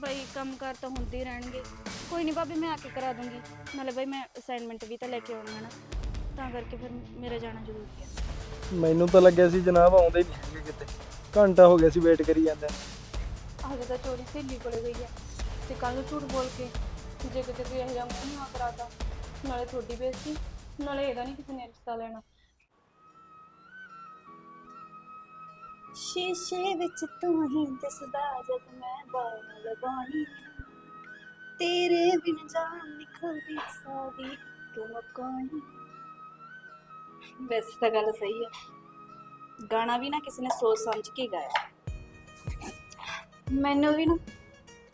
ਬਈ ਕੰਮ ਕਾਰ ਤਾਂ ਹੁੰਦੇ ਹੀ ਰਹਿਣਗੇ। ਕੋਈ ਨਹੀਂ ਭਾਬੀ ਮੈਂ ਆ ਕੇ ਕਰਾ ਦੂੰਗੀ। ਨਾਲੇ ਬਈ ਮੈਂ ਅਸਾਈਨਮੈਂਟ ਵੀ ਤਾਂ ਲੈ ਕੇ ਆਉਣਾ ਨਾ। ਤਾਂ ਕਰਕੇ ਫਿਰ ਮੇਰਾ ਜਾਣਾ ਜ਼ਰੂਰੀ ਹੈ ਮੈਨੂੰ ਤਾਂ ਲੱਗਿਆ ਸੀ ਜਨਾਬ ਆਉਂਦੇ ਹੀ ਨਹੀਂ ਹੈਗੇ ਕਿਤੇ। ਘੰਟਾ ਹੋ ਗਿਆ ਸੀ ਵੇਟ ਕਰੀ ਜਾਂਦੇ ਹਜੇ ਤਾਂ ਚੋਰੀ ਸਹੇਲੀ ਕੋਲੇ ਗਈ ਹੈ ਤੇ ਕੱਲ ਨੂੰ ਝੂਠ ਬੋਲ ਕੇ ਜੇ ਕਿਤੇ ਕੋਈ ਇਹੋ ਜਿਹਾ ਮੂੰਹ ਨਾ ਕਰਾਤਾ ਨਾਲੇ ਤੁਹਾਡੀ ਬੇਇੱਜ਼ਤੀ ਨਾਲੇ ਇਹਦਾ ਨਹੀਂ ਕਿਸੇ ਨੇ ਰਿਸ਼ਤਾ ਲੈਣਾ। ਸ਼ੀਸ਼ੇ ਵਿੱਚ ਤੂੰ ਹੀ ਦਿਸਦਾ ਜਦ ਮੈਂ ਬਾਲ ਲਗਾਉਣੀ ਤੇਰੇ ਬਿਨ ਜਾਨ ਨਿਕਲਦੀ ਸਾਦੀ ਤੂੰ ਮਕਾਨੀ ਵੈਸੇ ਤਾਂ ਗੱਲ ਸਹੀ ਹੈ। ਗਾਣਾ ਵੀ ਨਾ ਕਿਸੇ ਨੇ ਸੋਚ ਸਮਝ ਕੇ ਗਾਇਆ। ਮੈਨੂੰ ਵੀ ਨਾ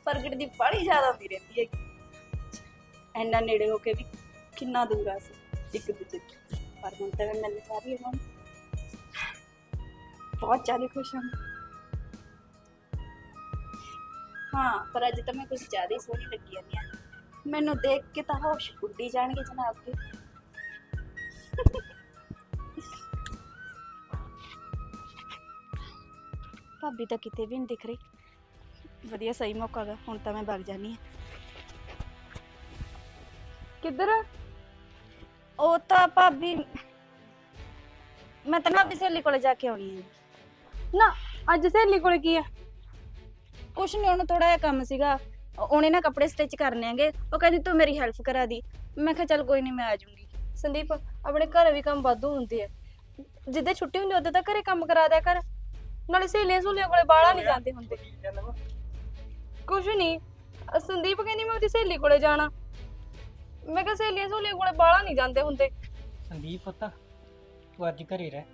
ਪ੍ਰਗਟ ਦੀ ਬੜੀ ਜ਼ਿਆਦਾ ਆਉਂਦੀ ਰਹਿੰਦੀ ਹੈ ਇੰਨਾ ਨੇੜੇ ਹੋ ਕੇ ਵੀ ਕਿੰਨਾ ਦੂਰ ਆ ਸੀ ਇੱਕ ਦੂਜੇ ਤੋਂ। ਪਰ ਹੁਣ ਤਾਂ ਮੈਂ ਮਿਲ ਜਾ ਰਹੀ ਹਾਂ। ਬਹੁਤ ਜ਼ਿਆਦਾ ਖੁਸ਼ ਹਾਂ। ਹਾਂ ਪਰ ਅੱਜ ਤਾਂ ਮੈਂ ਕੁਝ ਜ਼ਿਆਦਾ ਹੀ ਸੋਹਣੀ ਲੱਗੀ ਜਾਂਦੀ ਮੈਨੂੰ ਦੇਖ ਕੇ ਤਾਂ ਹੋਸ਼ ਉੱਡੀ ਜਾਣਗੇ ਜਨਾਬ ਦੇ। ਭਾਬੀ ਤਾਂ ਕਿਤੇ ਵੀ ਨਹੀਂ ਦਿਖ ਰਹੀ। ਵਧੀਆ ਸਹੀ ਮੌਕਾ ਗਾ ਹੁਣ ਤਾਂ ਮੈਂ ਵਗ ਜਾਨੀ ਹਾਂ। ਕਿੱਧਰ? ਉਹ ਤਾਂ ਭਾਬੀ ਮੈਂ ਤਾਂ ਨਾ ਆਪਣੀ ਸਹੇਲੀ ਕੋਲੇ ਜਾ ਕੇ ਆਉਣੀ ਹੈ ਨਾ ਅੱਜ ਸਹੇਲੀ ਕੋਲੇ ਕੀ ਹੈ ਕੁਛ ਨਹੀਂ ਉਹਨੂੰ ਥੋੜਾ ਜਿਹਾ ਕੰਮ ਸੀਗਾ। ਉਹ- ਉਹਨੇ ਨਾ ਕੱਪੜੇ ਸਟਿਚ ਕਰਨੇ ਹੈਗੇ। ਉਹ ਕਹਿੰਦੀ ਤੂੰ ਮੇਰੀ ਹੈਲਪ ਕਰਾ ਦੀ। ਮੈਂ ਕਿਹਾ ਚੱਲ ਕੋਈ ਨਹੀਂ ਮੈਂ ਆ ਜਾਊਂਗੀ। ਸੰਦੀਪ ਆਪਣੇ ਘਰੇ ਵੀ ਕੰਮ ਵਾਧੂ ਹੁੰਦੇ ਆ। ਜਿੱਦੇ ਛੁੱਟੀ ਹੁੰਦੀ ਉਦੋਂ ਤਾਂ ਘਰੇ ਕੰਮ ਕਰਾ ਦਿਆ ਕਰ। ਨਾਲੇ ਸਹੇਲੀਆਂ ਸਹੂਲੀਆਂ ਕੋਲੇ ਬਾਹਲਾ ਨਹੀਂ ਜਾਂਦੇ ਹੁੰਦੇ। ਕੁਛ ਨਹੀਂ ਸੰਦੀਪ ਕਹਿੰਦੀ ਮੈਂ ਉਹਦੀ ਸਹੇਲੀ ਕੋਲੇ ਜਾਣਾ। ਮੈਂ ਕਿਹਾ ਸਹੇਲੀਆਂ ਸਹੂਲੀਆਂ ਕੋਲੇ ਬਾਹਲਾ ਨਹੀਂ ਜਾਂਦੇ ਹੁੰਦੇ। ਸੰਦੀਪ ਪੁੱਤ ਤੂੰ ਅੱਜ ਘਰੇ ਰਹਿ।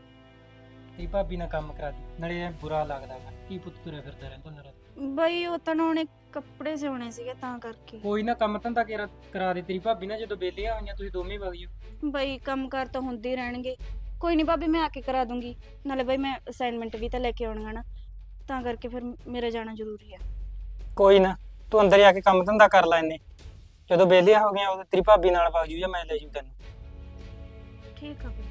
ਤੇਰੀ ਭਾਬੀ ਨਾਲ ਕੰਮ ਕਰਾ ਦੀ ਨਾਲੇ ਐ ਬੁਰਾ ਲੱਗਦਾ ਗਾ। ਕੀ ਪੁੱਤ ਤੁਰੇ ਫਿਰਦਾ ਰਹਿੰਦਾ ਨਰਾ ਬਈ ਉਹ ਤਾਂ ਉਹਨੇ ਕੱਪੜੇ ਸਿਉਣੇ ਸੀਗੇ ਤਾਂ ਕਰਕੇ। ਕੋਈ ਨਾ ਕੰਮ ਧੰਦਾ ਕਰਾ ਕਰਾ ਦੇ ਤੇਰੀ ਭਾਬੀ ਨਾਲ ਜਦੋਂ ਬੇਲੀਆਂ ਹੋਈਆਂ ਤੁਸੀਂ ਦੋਵੇਂ ਵਗ ਜਿਓ। ਬਈ ਕੰਮ ਕਾਰ ਤਾਂ ਹੁੰਦੇ ਹੀ ਰਹਿਣਗੇ। ਕੋਈ ਨਹੀਂ ਭਾਬੀ ਮੈਂ ਆ ਕੇ ਕਰਾ ਦੂੰਗੀ। ਨਾਲੇ ਬਈ ਮੈਂ ਅਸਾਈਨਮੈਂਟ ਵੀ ਤਾਂ ਲੈ ਕੇ ਆਉਣਾ ਨਾ। ਤਾਂ ਕਰਕੇ ਫਿਰ ਮੇਰਾ ਜਾਣਾ ਜ਼ਰੂਰੀ ਹੈ ਕੋਈ ਨਾ ਤੂੰ ਅੰਦਰ ਜਾ ਕੇ ਕੰਮ ਧੰਦਾ ਕਰ ਲੈ ਇੰਨੇ। ਜਦੋਂ ਬੇਲੀਆਂ ਹੋ ਗਈਆਂ ਉਦੋਂ ਤੇਰੀ ਭਾਬੀ ਨਾਲ ਵਗ ਜੂ ਜਾਂ ਮੈਂ ਲੈ ਜੂ ਤੈਨੂੰ। ਠੀਕ ਆ ਬਈ।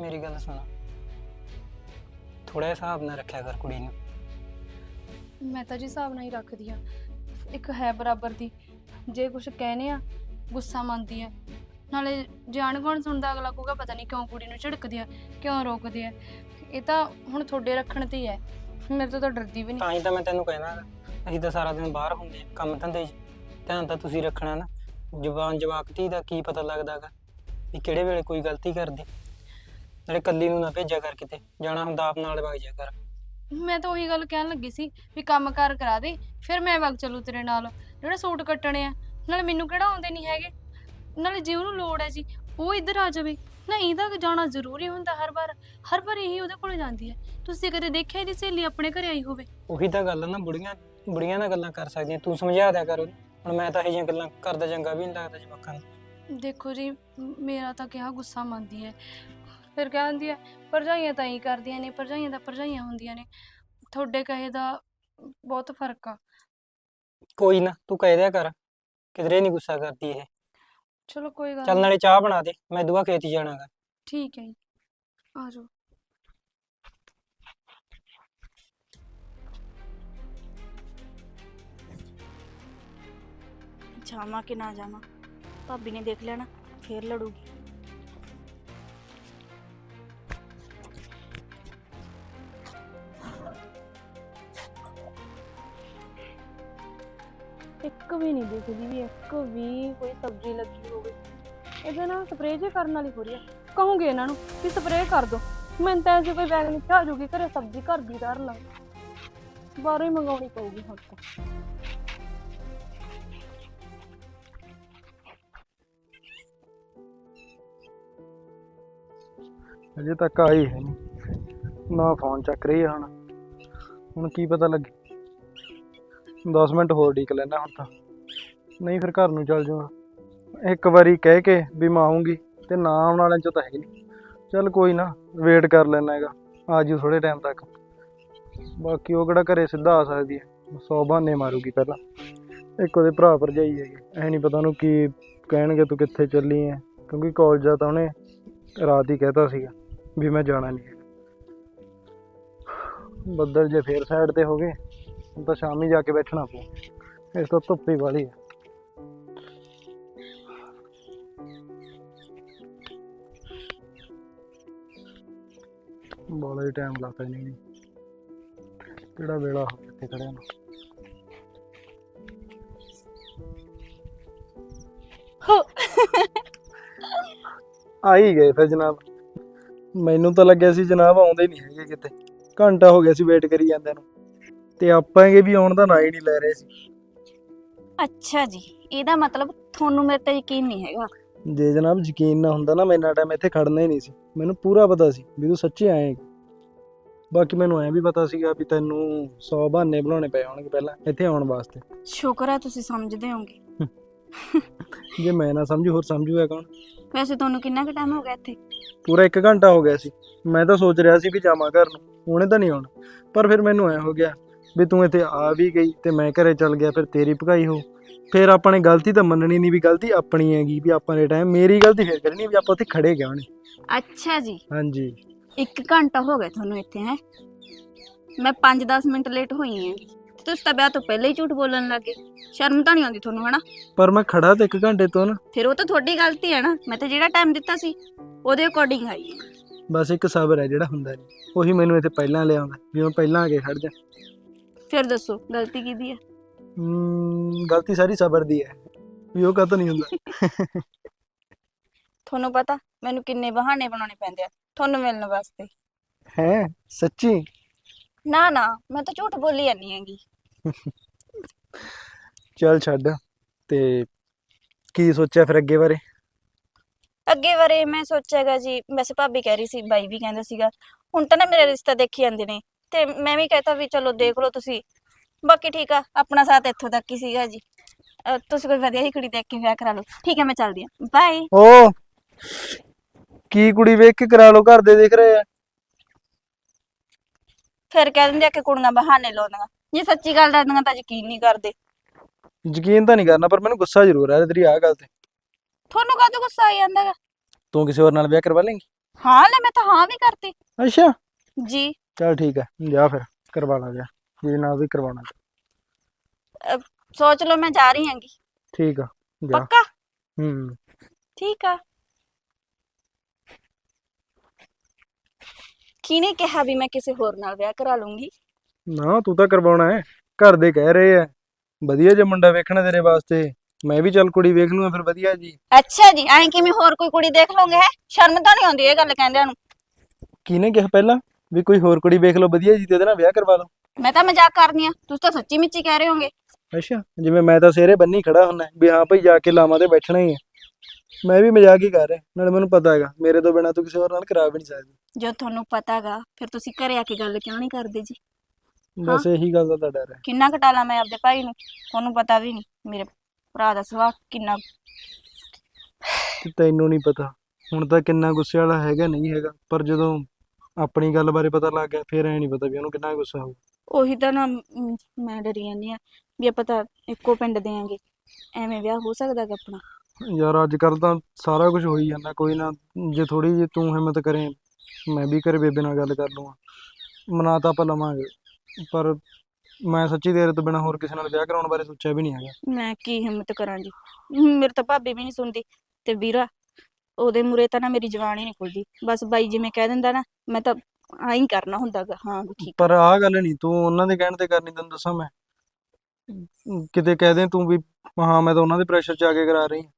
ਮੇਰੀ ਗੱਲ ਸੁਣ। ਥੋੜਾ ਹਿਸਾਬ ਨਾਲ ਰੱਖਿਆ ਕਰ ਕੁੜੀ ਨੂੰ। ਮੈਂ ਤਾਂ ਜੀ ਹਿਸਾਬ ਨਾਲ ਹੀ ਰੱਖਦੀ ਆ ਇੱਕ ਹੈ ਬਰਾਬਰ ਦੀ। ਜੇ ਕੁਝ ਕਹਨੇ ਆ ਗੁੱਸਾ ਮੰਨਦੀ ਆ। ਨਾਲੇ ਜਾਣ ਕੌਣ ਸੁਣਦਾ ਅਗਲਾ ਕਹੂਗਾ ਪਤਾ ਨਹੀਂ ਕਿਉਂ ਕੁੜੀ ਨੂੰ ਝਿੜਕਦੀ ਆ ਕਿਉਂ ਰੋਕਦੀ ਆ। ਇਹ ਤਾਂ ਹੁਣ ਤੁਹਾਡੇ ਰੱਖਣ ਤੇ ਹੀ ਹੈ। ਮੇਰੇ ਤੋਂ ਤਾਂ ਡਰਦੀ ਵੀ ਨਹੀਂ। ਤਾਂ ਹੀ ਤਾਂ ਮੈਂ ਤੈਨੂੰ ਕਹਿਣਾ। ਅਸੀਂ ਤਾਂ ਸਾਰਾ ਦਿਨ ਬਾਹਰ ਹੁੰਦੇ ਆ ਕੰਮ ਧੰਦੇ 'ਚ। ਧਿਆਨ ਤਾਂ ਤੁਸੀਂ ਰੱਖਣਾ ਨਾ। ਜ਼ੁਬਾਨ ਜਵਾਕਤੀ ਦਾ ਕੀ ਪਤਾ ਲੱਗਦਾਗਾ ਵੀ ਕਿਹੜੇ ਵੇਲੇ ਕੋਈ ਗਲਤੀ ਕਰਦੇ। ਨਾਲੇ ਕੱਲੀ ਨੂੰ ਨਾ ਭੇਜਿਆ ਕਰ ਕਿਤੇ ਜਾਣਾ ਹੁੰਦਾ ਆਪ ਨਾਲ ਵਗ ਜਾ ਕਰ। ਮੈਂ ਤਾਂ ਉਹੀ ਗੱਲ ਕਹਿਣ ਲੱਗੀ ਸੀ ਵੀ ਕੰਮ ਕਾਰ ਕਰਾ ਦੇ ਫਿਰ ਮੈਂ ਵਗ ਚੱਲੂ ਤੇਰੇ ਨਾਲ। ਜਿਹੜੇ ਸੂਟ ਕੱਟਣੇ ਆ ਨਾਲੇ ਮੈਨੂੰ ਕਿਹੜਾ ਆਉਂਦੇ ਨਹੀਂ ਹੈਗੇ। ਨਾਲੇ ਜੇ ਉਹਨੂੰ ਲੋੜ ਹੈ ਜੀ ਉਹ ਇੱਧਰ ਆ ਜਾਵੇ। ਨਾ ਇਹਦਾ ਜਾਣਾ ਜ਼ਰੂਰੀ ਹੁੰਦਾ ਹਰ ਵਾਰ ਹਰ ਵਾਰ ਇਹੀ ਉਹਦੇ ਕੋਲ ਜਾਂਦੀ ਹੈ। ਤੁਸੀਂ ਕਦੇ ਦੇਖਿਆ ਇਹਦੀ ਸਹੇਲੀ ਆਪਣੇ ਘਰੇ ਆਈ ਹੋਵੇ? ਉਹੀ ਤਾਂ ਗੱਲ ਆ ਨਾ ਬੁੜੀਆਂ ਬੁੜੀਆਂ ਨਾਲ ਗੱਲਾਂ ਕਰ ਸਕਦੀਆਂ ਤੂੰ ਸਮਝਾ ਦਿਆ ਕਰ ਉਹਨੂੰ। ਹੁਣ ਮੈਂ ਤਾਂ ਇਹ ਜਿਹੀਆਂ ਗੱਲਾਂ ਕਰਦਾ ਚੰਗਾ ਵੀ ਨਹੀਂ ਲੱਗਦਾ ਜਵਾਕਾਂ ਨੂੰ। ਦੇਖੋ ਜੀ ਮੇਰਾ ਤਾਂ ਕਿਹਾ ਗੁੱਸਾ ਮੰਨਦੀ ਹੈ। ਫਿਰ ਕਹਿੰਦੀ ਹੈ ਭਰਜਾਈਆਂ ਤਾਂ ਹੀ ਕਰਦੀਆਂ ਨੇ ਭਰਜਾਈਆਂ ਤਾਂ ਭਰਜਾਈਆਂ ਹੁੰਦੀਆਂ ਨੇ। ਤੁਹਾਡੇ ਕਹੇ ਦਾ ਬਹੁਤ ਫ਼ਰਕ ਆ। ਕੋਈ ਨਾ ਤੂੰ ਕਹਿ ਦਿਆ ਕਰ ਕਿਧਰੇ ਨਹੀਂ ਗੁੱਸਾ ਕਰਦੀ ਇਹ। ਚਲੋ ਕੋਈ ਗੱਲ ਚੱਲ। ਨਾਲੇ ਚਾਹ ਬਣਾ ਦੇ ਮੈਂ ਦੁਆ ਖੇਤੀ ਜਾਣਾਗਾ ਠੀਕ ਹੈ ਜੀ ਆ ਜਾਓ। ਜਾਵਾਂ ਕਿ ਨਾ ਜਾਵਾਂ ਭਾਬੀ ਨੇ ਦੇਖ ਲੈਣਾ ਫੇਰ ਲੜੂਗੀ। ਇੱਕ ਵੀ ਨਹੀਂ ਦਿਖਦੀ ਵੀ ਇੱਕ ਵੀ ਕੋਈ ਸਬਜ਼ੀ ਲੱਗੀ ਹੋਵੇ। ਇਹਦੇ ਨਾਲ ਸਪਰੇਅ ਜੇ ਕਰਨ ਵਾਲੀ ਹੋ ਰਹੀ ਹੈ ਕਹੂੰਗੇ ਇਹਨਾਂ ਨੂੰ ਕਿ ਸਪਰੇਅ ਕਰ ਦੋ। ਮੈਨੂੰ ਤਾਂ ਐਸੇ ਕੋਈ ਬੈਗ ਨਹੀਂ ਆ ਜੂਗੀ, ਘਰੇ ਸਬਜ਼ੀ ਘਰ ਦੀ ਧਰ ਲਾਂ। ਬਾਹਰੋਂ ਹੀ ਮੰਗਾਉਣੀ ਪਊਗੀ ਹੁਣ ਤਾਂ। ਅਜੇ ਤੱਕ ਆਈ ਹੈ ਨਹੀਂ ਨਾ ਫੋਨ ਚੱਕ ਰਹੀ ਹੈ ਹੁਣ। ਹੁਣ ਕੀ ਪਤਾ ਲੱਗੇ। 10 ਮਿੰਟ ਹੋਰ ਡੀਕ ਲੈਣਾ ਹੁਣ ਤਾਂ। ਨਹੀਂ ਫਿਰ ਘਰ ਨੂੰ ਚੱਲ ਜਾਊਗਾ ਇੱਕ ਵਾਰੀ ਕਹਿ ਕੇ ਵੀ ਮੈਂ ਆਉਂਗੀ ਤੇ ਨਾ ਆਉਣ ਵਾਲਿਆਂ ਚੋਂ ਤਾਂ ਹੈ ਨਹੀਂ। ਚੱਲ ਕੋਈ ਨਾ ਵੇਟ ਕਰ ਲੈਣਾ ਹੈਗਾ। ਆ ਜੂ ਥੋੜੇ ਟਾਈਮ ਤੱਕ। ਬਾਕੀ ਉਹ ਕਿਹੜਾ ਘਰੇ ਸਿੱਧਾ ਆ ਸਕਦੀ ਹੈ। ਸੌ ਬਹਾਨੇ ਮਾਰੂਗੀ ਪਹਿਲਾਂ। ਇੱਕ ਉਹਦੇ ਭਰਾ ਭਰਜਾਈ ਹੈਗੇ। ਐ ਨਹੀਂ ਪਤਾ ਉਹਨੂੰ ਕੀ ਕਹਿਣਗੇ, ਤੂੰ ਕਿੱਥੇ ਚੱਲੀ ਐ ਕਿਉਂਕਿ ਕਾਲਜ ਆ ਤਾਂ ਉਹਨੇ ਰਾਤ ਹੀ ਕਹਿਤਾ ਸੀਗਾ ਵੀ ਮੈਂ ਜਾਣਾ ਨਹੀਂ ਹੈਗਾ। ਬੱਦਲ ਜੇ ਫੇਰ ਸਾਈਡ ਤੇ ਹੋ ਗਏ। ਹੁਣ ਤਾਂ ਸ਼ਾਮੀ ਜਾ ਕੇ ਬੈਠਣਾ ਪਊ। ਇਸ ਤੋਂ ਧੁੱਪੀ ਵਾਲੀ ਹੈ ਬੜਾ ਹੀ ਟਾਈਮ ਲੱਗਦਾ ਨਹੀਂ ਕਿਹੜਾ ਵੇਲਾ ਹੋ ਇੱਥੇ ਖੜਿਆ ਨੂੰ। ਹੋ। ਆ ਹੀ ਗਏ ਫਿਰ ਜਨਾਬ। ਮੈਨੂੰ ਤਾਂ ਲੱਗਿਆ ਸੀ ਜਨਾਬ ਆਉਂਦੇ ਨਹੀਂ ਹੈਗੇ ਕਿਤੇ। ਘੰਟਾ ਹੋ ਗਿਆ ਸੀ ਵੇਟ ਕਰੀ ਜਾਂਦਿਆਂ ਨੂੰ। ਤੇ ਆਪਾਂ ਹੈਗੇ ਵੀ ਆਉਣ ਦਾ ਨਾਂ ਹੀ ਨਹੀਂ ਲੈ ਰਹੇ ਸੀ। ਅੱਛਾ ਜੀ ਇਹਦਾ ਮਤਲਬ ਤੁਹਾਨੂੰ ਮੇਰੇ ਤੇ ਯਕੀਨ ਨਹੀਂ ਹੈਗਾ। ਜੇ ਜਨਾਬ ਯਕੀਨ ਨਾ ਹੁੰਦਾ ਨਾ ਮੈਂ ਇੰਨਾ ਟਾਈਮ ਇੱਥੇ ਖੜਨਾ ਹੀ ਨਹੀਂ ਸੀ। ਮੈਨੂੰ ਪੂਰਾ ਪਤਾ ਸੀ ਵੀ ਤੂੰ ਸੱਚੀ ਆਏਂ। ਬਾਕੀ ਮੈਨੂੰ ਐਂ ਵੀ ਪਤਾ ਸੀਗਾ ਵੀ ਤੈਨੂੰ 100 ਬਹਾਨੇ ਬਣਾਉਣੇ ਪਏ ਹੋਣਗੇ ਪਹਿਲਾਂ ਇੱਥੇ ਆਉਣ ਵਾਸਤੇ। ਸ਼ੁਕਰ ਹੈ ਤੁਸੀਂ ਸਮਝਦੇ ਹੋਗੇ ਜੇ ਮੈਂ ਨਾ ਸਮਝੂ ਹੋਰ ਸਮਝੂਗਾ ਕੌਣ? ਵੈਸੇ ਤੁਹਾਨੂੰ ਕਿੰਨਾ ਕੁ ਟਾਈਮ ਹੋ ਗਿਆ ਇੱਥੇ? ਪੂਰਾ 1 ਘੰਟਾ ਹੋ ਗਿਆ ਸੀ। ਮੈਂ ਤਾਂ ਸੋਚ ਰਿਹਾ ਸੀ ਵੀ ਜਾਵਾਂ ਘਰ ਨੂੰ ਉਹਨੇ ਤਾਂ ਨਹੀਂ ਆਉਣਾ। ਪਰ ਫਿਰ ਮੈਨੂੰ ਐ ਹੋ ਗਿਆ ਵੀ ਤੂੰ ਇੱਥੇ ਆ ਵੀ ਗਈ ਤੇ ਮੈਂ ਘਰੇ ਚੱਲ ਗਿਆ ਫਿਰ ਤੇਰੀ ਭਗਾਈ ਹੋ। ਫਿਰ ਆਪਾਂ ਨੇ ਗਲਤੀ ਤਾਂ ਮੰਨਣੀ ਨਹੀਂ ਵੀ ਗਲਤੀ ਆਪਣੀ ਹੈਗੀ ਵੀ ਆਪਾਂ ਨੇ ਟਾਈਮ ਮੇਰੀ ਗਲਤੀ ਫਿਰ ਕਰਨੀ ਵੀ ਆਪਾਂ ਉੱਥੇ ਖੜੇ ਕਿਉਂ ਨਹੀਂ ਅੱਛਾ ਜੀ। ਹਾਂਜੀ। 1 ਘੰਟਾ ਹੋ ਗਿਆ ਤੁਹਾਨੂੰ ਇੱਥੇ ਹੈ। ਮੈਂ 5-10 ਮਿੰਟ ਲੇਟ ਹੋਈ ਹਾਂ ਤੁਸੀਂ ਤਾਂ ਵਿਆਹ ਤੋਂ ਪਹਿਲਾਂ ਹੀ ਝੂਠ ਬੋਲਣ ਲੱਗੇ ਸ਼ਰਮ ਤਾਂ ਨਹੀਂ ਆਉਂਦੀ ਤੁਹਾਨੂੰ ਹਨਾ? ਪਰ ਮੈਂ ਖੜਾ ਤੇ 1 ਘੰਟੇ ਤੋਂ ਨਾ। ਫਿਰ ਉਹ ਤਾਂ ਤੁਹਾਡੀ ਗਲਤੀ ਹੈ ਨਾ। ਮੈਂ ਤਾਂ ਜਿਹੜਾ ਟਾਈਮ ਦਿੱਤਾ ਸੀ ਉਹਦੇ ਅਕੋਰਡਿੰਗ ਆਈ। ਹਾਂ। ਬਸ ਇੱਕ ਸਬਰ ਹੈ ਜਿਹੜਾ ਹੁੰਦਾ ਨਹੀਂ ਉਹੀ ਮੈਨੂੰ ਇੱਥੇ ਪਹਿਲਾਂ ਲਿਆਉਂਦਾ ਵੀ ਮੈਂ ਪਹਿਲਾਂ ਆ ਕੇ ਖੜ ਜਾ। ਫਿਰ ਦੱਸੋ ਗਲਤੀ ਕਿਹਦੀ ਹੈ ਹਮ, ਗਲਤੀ ਸਾਰੀ ਸਬਰ ਦੀ ਹੈ। ਵੀ ਉਹ ਕਦੋਂ ਨਹੀਂ ਹੁੰਦਾ? ਤੁਹਾਨੂੰ ਪਤਾ ਮੈਨੂੰ ਕਿੰਨੇ ਬਹਾਨੇ ਬਣਾਉਣੇ ਪੈਂਦੇ ਆ ਤੁਹਾਨੂੰ ਮਿਲਣ ਵਾਸਤੇ। ਹੈ ਸੱਚੀ? ਨਾ ਨਾ ਮੈਂ ਤਾਂ ਝੂਠ ਬੋਲੀ ਜਾਂਦੀ ਹੈਗੀ। ਚੱਲ ਛੱਡ ਤੇ ਕੀ ਸੋਚਿਆ ਫਿਰ ਅੱਗੇ ਬਾਰੇ? ਅੱਗੇ ਬਾਰੇ ਮੈਂ ਸੋਚਿਆਗਾ ਜੀ ਵੈਸੇ ਭਾਬੀ ਕਹਿ ਰਹੀ ਸੀ ਬਾਈ ਵੀ ਕਹਿੰਦਾ ਸੀਗਾ ਹੁਣ ਤਾਂ ਨਾ ਮੇਰਾ ਰਿਸ਼ਤਾ ਦੇਖੀ ਜਾਂਦੇ ਨੇ। ਤੇ ਮੈਂ ਵੀ ਕਹਤਾ ਵੀ ਚਲੋ ਦੇਖ ਲਓ ਤੁਸੀਂ। ਬਾਕੀ ਠੀਕ ਆ ਆਪਣਾ ਸਾਥ ਇੱਥੋਂ ਤੱਕ ਹੀ ਸੀਗਾ ਜੀ। ਅਹ ਤੁਸੀਂ ਕੋਈ ਵਧੀਆ ਹੀ ਕੁੜੀ ਦੇਖ ਕੇ ਵਿਆਹ ਕਰਾ ਲਓ। ਠੀਕ ਹੈ ਮੈਂ ਚੱਲਦੀ ਹਾਂ। ਬਾਏ ਓ ਕੀ ਕੁੜੀ ਵੇਖ ਕੇ ਕਰਾ ਲੋ ਘਰ ਦੇ ਦੇਖ ਰਹੇ ਆ। ਫਿਰ ਕਹਿ ਦਿੰਦੇ ਆ ਕਿ ਕੁੜੀਆਂ ਬਹਾਨੇ ਲਾਉਂਦੀਆਂ। ਜੇ ਸੱਚੀ ਗੱਲ ਦੱਸਦੀਆਂ ਤਾਂ ਯਕੀਨ ਨਹੀਂ ਕਰਦੇ। ਯਕੀਨ ਤਾਂ ਨਹੀਂ ਕਰਨਾ ਪਰ ਮੈਨੂੰ ਗੁੱਸਾ ਜ਼ਰੂਰ ਆ ਰਿਹਾ ਤੇਰੀ ਆ ਗੱਲ ਤੇ। ਤੁਹਾਨੂੰ ਕਾਹਦੋਂ ਗੁੱਸਾ ਆ ਜਾਂਦਾ ਗਾ? ਤੂੰ ਕਿਸੇ ਹੋਰ ਨਾਲ ਵਿਆਹ ਕਰਵਾ ਲੇਂਗੀ? ਹਾਂ ਲੈ ਮੈਂ ਤਾਂ ਹਾਂ ਵੀ ਕਰਤੀ। ਅੱਛਾ। ਜੀ। ਚੱਲ ਠੀਕ ਹੈ ਜਾ ਫਿਰ ਕਰਵਾ ਲਾ ਜਾ ਜੇ ਨਾ ਵੀ ਕਰਵਾਉਣਾ ਸੋਚ ਲਓ ਮੈਂ ਜਾ ਰਹੀ ਹਾਂਗੀ। ਠੀਕ ਆ ਜਾ। ਪੱਕਾ? ਹੂੰ। ਠੀਕ ਆ। ਕਿਹਨੇ ਕਿਹਾ ਵੀ ਮੈਂ ਕਿਸੇ ਹੋਰ ਨਾਲ ਵਿਆਹ ਕਰਾ ਲੂੰਗੀ? ਨਾ ਤੂੰ ਤਾਂ ਕਰਵਾਉਣਾ ਹੈ ਘਰ ਦੇ ਕਹਿ ਰਹੇ ਆ। ਵਧੀਆ ਜੇ ਮੁੰਡਾ ਵੇਖਣਾ ਤੇਰੇ ਵਾਸਤੇ ਮੈਂ ਵੀ ਚੱਲ ਕੁੜੀ ਵੇਖ ਲੂੰਗਾ ਫਿਰ ਵਧੀਆ ਜੀ। ਅੱਛਾ ਜੀ ਐਂ ਕਿਵੇਂ ਹੋਰ ਕੋਈ ਕੁੜੀ ਦੇਖ ਲਓਗੇ ਹੈ? ਸ਼ਰਮ ਤਾਂ ਨਹੀਂ ਆਉਂਦੀ ਇਹ ਗੱਲ ਕਹਿੰਦਿਆਂ ਨੂੰ। ਕਿਹਨੇ ਕਿਹਾ ਪਹਿਲਾਂ? ਵੀ ਕੋਈ ਹੋਰ ਕੁੜੀ ਵੇਖ ਲਓ ਵਧੀਆ ਜੀ ਤੇ ਉਹਦੇ ਨਾਲ ਵਿਆਹ ਕਰਵਾ ਲਓ। ਮੈਂ ਤਾਂ ਮਜ਼ਾਕ ਕਰਦੀ ਆ ਤੁਸੀਂ ਤਾਂ ਸੱਚੀ ਮਿੱਚੀ ਕਹਿ ਰਹੇ ਹੋਗੇ। ਅੱਛਾ ਜਿਵੇਂ ਮੈਂ ਤਾਂ ਸਿਹਰੇ ਬੰਨੀ ਖੜਾ ਹੁੰਨਾ ਵੀ ਹਾਂ ਭਾਈ ਜਾ ਕੇ ਲਾਵਾਂ ਤੇ ਬੈਠਣਾ ਹੀ ਹੈ ਮੈਂ ਵੀ ਮਜ਼ਾਕ ਹੀ ਕਰ ਰਿਹਾ ਨਾਲੇ ਮੈਨੂੰ ਪਤਾ ਹੈਗਾ ਮੇਰੇ ਤੋਂ ਬਿਨਾ ਤੂੰ ਕਿਸੇ ਹੋਰ ਨਾਲ ਕਰਾ ਵੀ ਨਹੀਂ ਸਕਦੀ। ਜੋ ਤੁਹਾਨੂੰ ਪਤਾਗਾ ਫਿਰ ਤੁਸੀਂ ਘਰੇ ਆ ਕੇ ਗੱਲ ਕਿਉਂ ਨਹੀਂ ਕਰਦੇ ਜੀ? ਬਸ ਇਹੀ ਗੱਲ ਦਾ ਤਾਂ ਡਰ ਹੈ। ਕਿੰਨਾ ਘਟਾਲਾ ਮੈਂ ਆਪਦੇ ਭਾਈ ਨੂੰ ਤੁਹਾਨੂੰ ਪਤਾ ਵੀ ਨਹੀਂ ਮੇਰੇ ਭਰਾ ਦਾ ਸੁਭਾਅ ਕਿੰਨਾ ਤੈਨੂੰ ਨਹੀਂ ਪਤਾ ਹੁਣ ਤਾਂ ਕਿੰਨਾ ਗੁੱਸੇ ਵਾਲਾ ਹੈਗਾ ਨਹੀਂ ਹੈਗਾ ਪਰ ਜਦੋਂ ਆਪਣੀ ਗੱਲ ਬਾਰੇ ਪਤਾ ਲੱਗ ਗਿਆ ਫਿਰ ਐ ਨਹੀਂ ਪਤਾ ਵੀ ਉਹਨੂੰ ਕਿੰਨਾ ਗੁੱਸਾ ਹੋਊ। ਉਹੀ ਤਾਂ ਨਾ ਮ, ਮੈਂ ਡਰੀ ਜਾਂਦੀ ਆ ਵੀ ਆਪਾਂ ਤਾਂ ਇੱਕੋ ਪਿੰਡ ਦੇ ਆਂਗੇ। ਐਵੇਂ ਵਿਆਹ ਹੋ ਸਕਦਾ ਕਿ ਆਪਣਾ? ਯਾਰ ਅੱਜ ਕੱਲ ਤਾਂ ਸਾਰਾ ਕੁਝ ਹੋ ਹੀ ਜਾਂਦਾ ਕੋਈ ਨਾ ਜੇ ਥੋੜੀ ਜਿਹੀ ਤੂੰ ਹਿੰਮਤ ਕਰੇ ਮੈਂ ਵੀ ਘਰੇ ਬੇਬੇ ਨਾਲ ਗੱਲ ਕਰ ਲੂੰਗਾ। ਮਨਾ ਤਾਂ ਆਪਾਂ ਲਵਾਂਗੇ ਪਰ ਮੈਂ ਸੱਚੀ ਤੇਰੇ ਤੋਂ ਬਿਨਾ ਹੋਰ ਕਿਸੇ ਨਾਲ ਵਿਆਹ ਕਰਾਉਣ ਬਾਰੇ ਸੋਚਿਆ ਵੀ ਨਹੀਂ ਹੈਗਾ। ਮੈਂ ਕੀ ਹਿੰਮਤ ਕਰਾਂ ਜੀ? ਮੇਰੇ ਤਾਂ ਭਾਬੀ ਵੀ ਨਹੀਂ ਸੁਣਦੀ ਤੇ ਵੀਰਾ ਉਹਦੇ ਮੂਰੇ ਤਾਂ ਨਾ ਮੇਰੀ ਜ਼ਬਾਨ ਹੀ ਨਹੀਂ ਖੁੱਲਦੀ। ਬਸ ਬਾਈ ਜਿਵੇਂ ਕਹਿ ਦਿੰਦਾ ਨਾ ਮੈਂ ਤਾਂ ਆਈ ਹੀ ਕਰਨਾ ਹੁੰਦਾਗਾ ਹਾਂ ਵੀ ਠੀਕ ਪਰ ਆਹ ਗੱਲ ਨਹੀਂ ਤੂੰ ਉਹਨਾਂ ਦੇ ਕਹਿਣ ਤੇ ਕਰਨੀ ਤੈਨੂੰ ਦੱਸਾਂ ਮੈਂ। ਕਿਤੇ ਕਹਿ ਦੇ ਤੂੰ ਵੀ ਹਾਂ ਮੈਂ ਤਾਂ ਉਹਨਾਂ ਦੇ ਪ੍ਰੈਸ਼ਰ 'ਚ ਆ ਕੇ ਕਰਾ ਰਹੀ ਹਾਂ।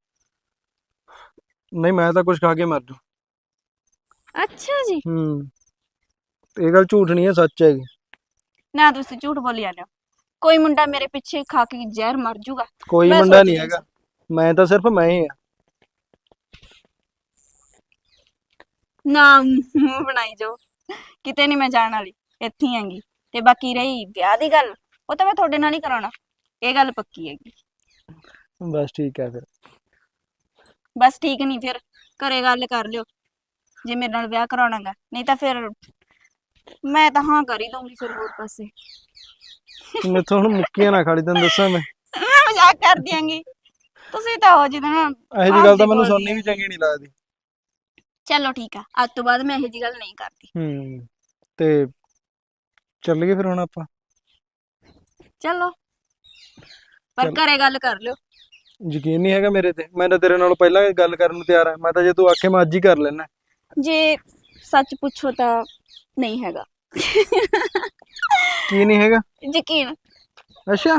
ਨਹੀਂ ਮੈਂ ਤਾਂ ਕੁਝ ਖਾ ਕੇ ਮਰ ਜੂ ਅੱਛਾ ਜੀ। ਹੂੰ। ਇਹ ਗੱਲ ਝੂਠ ਨਹੀਂ ਹੈ ਸੱਚ ਹੈਗੀ। ਨਾ ਤੁਸੀਂ ਝੂਠ ਬੋਲੀ ਜਾਂਦੇ ਹੋ। ਕੋਈ ਮੁੰਡਾ ਮੇਰੇ ਪਿੱਛੇ ਖਾ ਕੇ ਜ਼ਹਿਰ ਮਰ ਜੂਗਾ। ਕੋਈ ਮੈਂ ਮੁੰਡਾ ਸੋਚ ਨਹੀਂ ਰਹੀ ਹੈਗਾ। ਮੈਂ ਤਾਂ ਸਿਰਫ ਮੈਂ ਹੀ ਆ ਨਾ ਮੂੰਹ ਬਣਾਈ ਜੋ ਕਿਤੇ ਨਹੀਂ ਮੈਂ ਜਾਣ ਵਾਲੀ ਇੱਥੇ ਹੀ ਆਂਗੀ ਤੇ ਬਾਕੀ ਰਹੀ ਵਿਆਹ ਦੀ ਗੱਲ ਉਹ ਤਾਂ ਮੈਂ ਤੁਹਾਡੇ ਨਾਲ ਹੀ ਕਰਾਉਣਾ। ਇਹ ਗੱਲ ਪੱਕੀ ਹੈਗੀ। ਬਸ ਠੀਕ ਹੈ ਫਿਰ। ਬਸ ਠੀਕ ਨਹੀਂ ਫਿਰ ਘਰੇ ਗੱਲ ਕਰ ਲਿਓ। ਜੇ ਮੇਰੇ ਨਾਲ ਵਿਆਹ ਕਰਾਉਣਾਗਾ ਨਹੀਂ ਤਾਂ ਫਿਰ ਮੈਂ ਤਾਂ ਹਾਂ ਕਰ ਹੀ ਦਊਂਗੀ ਫਿਰ ਹੋਰ ਪਾਸੇ। ਮੈਥੋਂ ਹੁਣ ਮੁੱਕੀਆਂ ਨਾ ਖਾੜੀ ਤੈਨੂੰ ਦੱਸਾਂ ਮੈਂ। ਮੈਂ ਮਜ਼ਾਕ ਕਰ ਦਿਆਂਗੀ ਤੁਸੀਂ ਤਾਂ ਹੋ ਜਿੱਦਾਂ ਨਾ ਇਹੋ ਜੀ ਗੱਲ ਤਾਂ ਮੈਨੂੰ ਸੁਣਨੀ ਵੀ ਚੰਗੀ ਨਹੀਂ ਲੱਗਦੀ। ਚਲੋ ਠੀਕ ਆ ਅੱਜ ਤੋਂ ਬਾਅਦ ਮੈਂ ਇਹੋ ਜੀ ਗੱਲ ਨਹੀਂ ਕਰਦੀ। ਹੂੰ ਤੇ ਚੱਲ ਗਏ ਫਿਰ ਹੁਣ ਆਪਾਂ? ਚਲੋ ਪਰ ਚੱਲ। ਘਰੇ ਗੱਲ ਕਰ ਲਿਓ। ਯਕੀਨ ਨਹੀਂ ਹੈਗਾ ਮੇਰੇ ਤੇ ਮੈਂ ਤਾਂ ਤੇਰੇ ਨਾਲ ਪਹਿਲਾਂ ਹੀ ਗੱਲ ਕਰਨ ਨੂੰ ਤਿਆਰ ਹਾਂ ਮੈਂ ਤਾਂ ਜੇ ਤੂੰ ਆਖੇ ਮੈਂ ਅੱਜ ਹੀ ਕਰ ਲੈਣਾ ਜੇ ਸੱਚ ਪੁੱਛੋ ਤਾਂ ਨਹੀਂ ਹੈਗਾ। ਕੀ ਨਹੀਂ ਹੈਗਾ? ਯਕੀਨ। ਅੱਛਾ